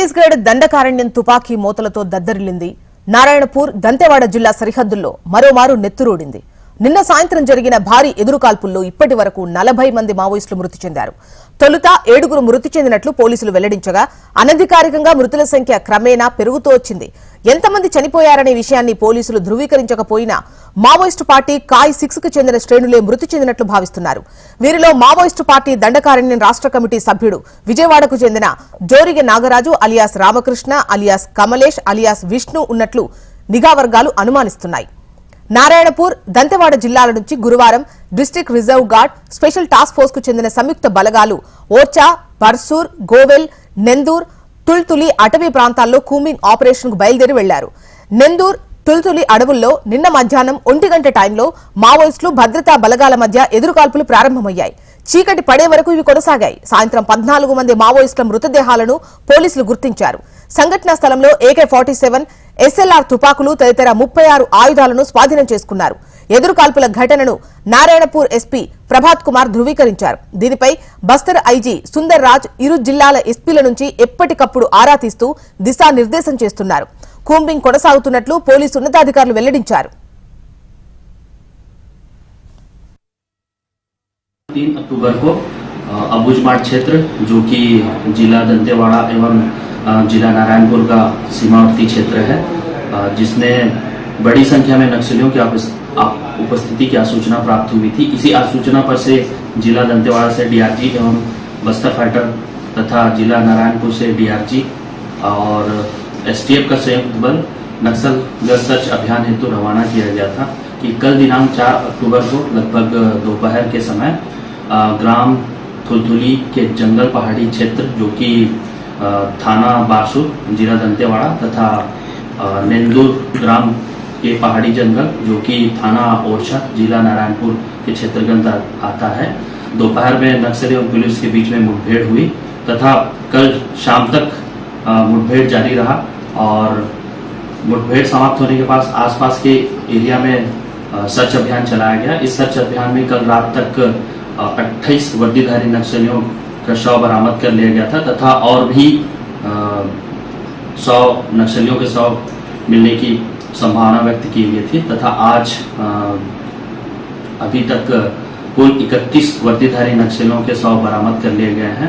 ఛత్తీస్గఢ్ దండకారణ్యం తుపాకీ మోతలతో దద్దరిల్లింది. నారాయణపూర్ దంతెవాడ జిల్లా సరిహద్దుల్లో మరోమారు నెత్తురూడింది. నిన్న సాయంత్రం జరిగిన భారీ ఎదురుకాల్పుల్లో ఇప్పటి వరకు నలభై మంది మావోయిస్టులు మృతి చెందారు. తొలుత ఏడుగురు మృతి చెందినట్లు పోలీసులు వెల్లడించగా అనధికారికంగా మృతుల సంఖ్య క్రమేణా పెరుగుతూ వచ్చింది. ఎంతమంది చనిపోయారనే విషయాన్ని పోలీసులు ధృవీకరించకపోయినా మావోయిస్టు పార్టీ కాయ్ సిక్స్కు చెందిన శ్రేణులే మృతి చెందినట్లు భావిస్తున్నారు. వీరిలో మావోయిస్టు పార్టీ దండకారణ్యం రాష్ట్ర కమిటీ సభ్యుడు విజయవాడకు చెందిన Jorige Nagaraju alias Ramakrishna alias Kamlesh alias Vishnu ఉన్నట్లు నిఘా వర్గాలు అనుమానిస్తున్నాయి. నారాయణపూర్ దంతెవాడ జిల్లాల నుంచి గురువారం district reserve guard special task ఫోర్స్కు చెందిన సంయుక్త బలగాలు ఓర్చా బర్సూర్ గోవెల్ నెందూర్ తుల్తులి అటవీ ప్రాంతాల్లో కూమింగ్ ఆపరేషన్కు బయలుదేరి వెళ్ళారు. నెందూర్ తుల్తులి అడవుల్లో నిన్న మధ్యాహ్నం ఒంటి గంట టైంలో మావోయిస్టులు భద్రతా బలగాల మధ్య ఎదురుకాల్పులు ప్రారంభమయ్యాయి. చీకటి పడే వరకు ఇవి కొనసాగాయి. సాయంత్రం పద్నాలుగు మంది మావోయిస్టుల మృతదేహాలను పోలీసులు గుర్తించారు. సంఘటనా స్థలంలో ఏకే ఫార్టీ సెవెన్ ఎస్ఎల్ఆర్ తుపాకులు తదితర ముప్పై ఆరు ఆయుధాలను స్వాధీనం చేసుకున్నారు ఎదురుకాల్పుల ఘటనను నారాయణపూర్ ఎస్పీ ప్రభాత్ కుమార్ ధృవీకరించారు దీనిపై బస్తర్ ఐజీ సుందర్ రాజ్ ఇరు జిల్లాల ఎస్పీల నుంచి ఎప్పటికప్పుడు ఆరా తీస్తూ దిశానిర్దేశం చేస్తున్నారు కూంబింగ్ కొనసాగుతున్నట్లు పోలీసు ఉన్నతాధికారులు వెల్లడించారు तीन अक्टूबर को अ, अबुजमाड़ क्षेत्र जो कि जिला दंतेवाड़ा एवं अ, जिला नारायणपुर का सीमावर्ती क्षेत्र है। जिसमें बड़ी संख्या में नक्सलियों की उपस्थिति की आसूचना प्राप्त हुई थी। इसी आसूचना पर से जिला दंतेवाड़ा से डीआरजी एवं बस्तर फाइटर तथा जिला नारायणपुर से डीआरजी और एसटीएफ का संयुक्त बल नक्सल सर्च अभियान हेतु रवाना किया गया था कि कल दिनांक 4 अक्टूबर को लगभग दोपहर के समय ग्राम थुलथुली के जंगल पहाड़ी क्षेत्र, जो कि थाना बारसूर जिला दंतेवाड़ा तथा नेंदूर ग्राम के पहाड़ी जंगल, जो कि थाना ओरछा, जिला नारायणपुर के क्षेत्र के अंतर आता है। दोपहर में नक्सली और पुलिस के बीच में मुठभेड़ हुई तथा कल शाम तक मुठभेड़ जारी रहा और मुठभेड़ समाप्त होने के पास आसपास के एरिया में सर्च अभियान चलाया गया। इस सर्च अभियान में कल रात तक अट्ठाईस वर्दीधारी नक्सलियों का शव बरामद कर लिया गया था तथा और भी सौ नक्सलियों के शव मिलने की संभावना व्यक्त की गई थी तथा आज अभी तक कुल 31 वर्दीधारी नक्सलियों के शव बरामद कर लिए गए हैं।